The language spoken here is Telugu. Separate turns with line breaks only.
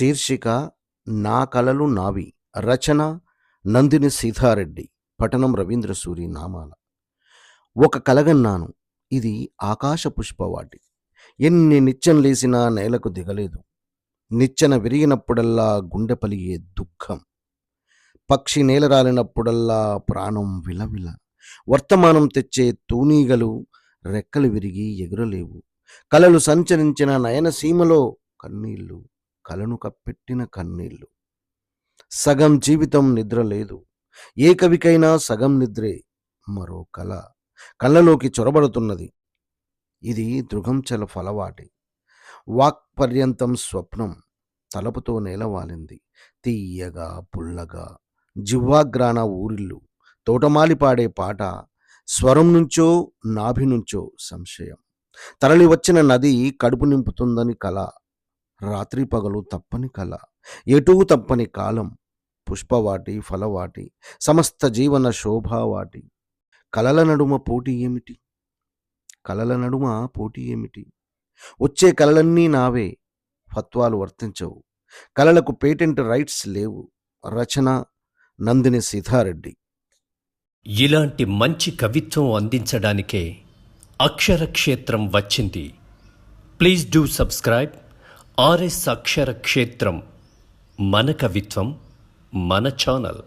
శీర్షిక నా కలలు నావి. రచన నందిని సీతారెడ్డి. పఠనం రవీంద్ర సూరి నామాల ఒక కలగన్నాను. ఇది ఆకాశ పుష్పవాటి. ఎన్ని నిత్యం లేసినా నేలకు దిగలేదు. నిచ్చెన విరిగినప్పుడల్లా గుండె పలిగే దుఃఖం. పక్షి నేలరాలినప్పుడల్లా ప్రాణం విలవిల. వర్తమానం తెచ్చే తూనీగలు రెక్కలు విరిగి ఎగురలేవు. కలలు సంచరించిన నయనసీమలో కన్నీళ్ళు కలను కప్పెట్టిన కన్నీళ్ళు. సగం జీవితం నిద్ర లేదు. ఏ కవికైనా సగం నిద్రే మరో కళ కళ్ళలోకి చొరబడుతున్నది. ఇది దృగంచల ఫలవాటి. వాక్ పర్యంతం స్వప్నం తలపుతో నేలవాలింది. తీయగా పుల్లగా జివ్వాగ్రాన ఊరిల్లు. తోటమాలి పాడే పాట స్వరం నుంచో నాభి నుంచో సంశయం. తరలి వచ్చిన నది కడుపు నింపుతుందని కళ రాత్రి పగలు తప్పని కళ ఎటూ తప్పని కాలం పుష్పవాటి ఫలవాటి సమస్త జీవన శోభావాటి కలల నడుమ పోటీ ఏమిటి? కలల నడుమ పోటీ ఏమిటి? వచ్చే కలలన్నీ నావే ఫత్వాలు వర్తించవు. కలలకు పేటెంట్ రైట్స్ లేవు. రచన నందిని సీతారెడ్డి.
ఇలాంటి మంచి కవిత్వం అందించడానికే అక్షర క్షేత్రం వచ్చింది. Please do subscribe. RS Akshara Kshetram మన కవిత్వం మన ఛానల్.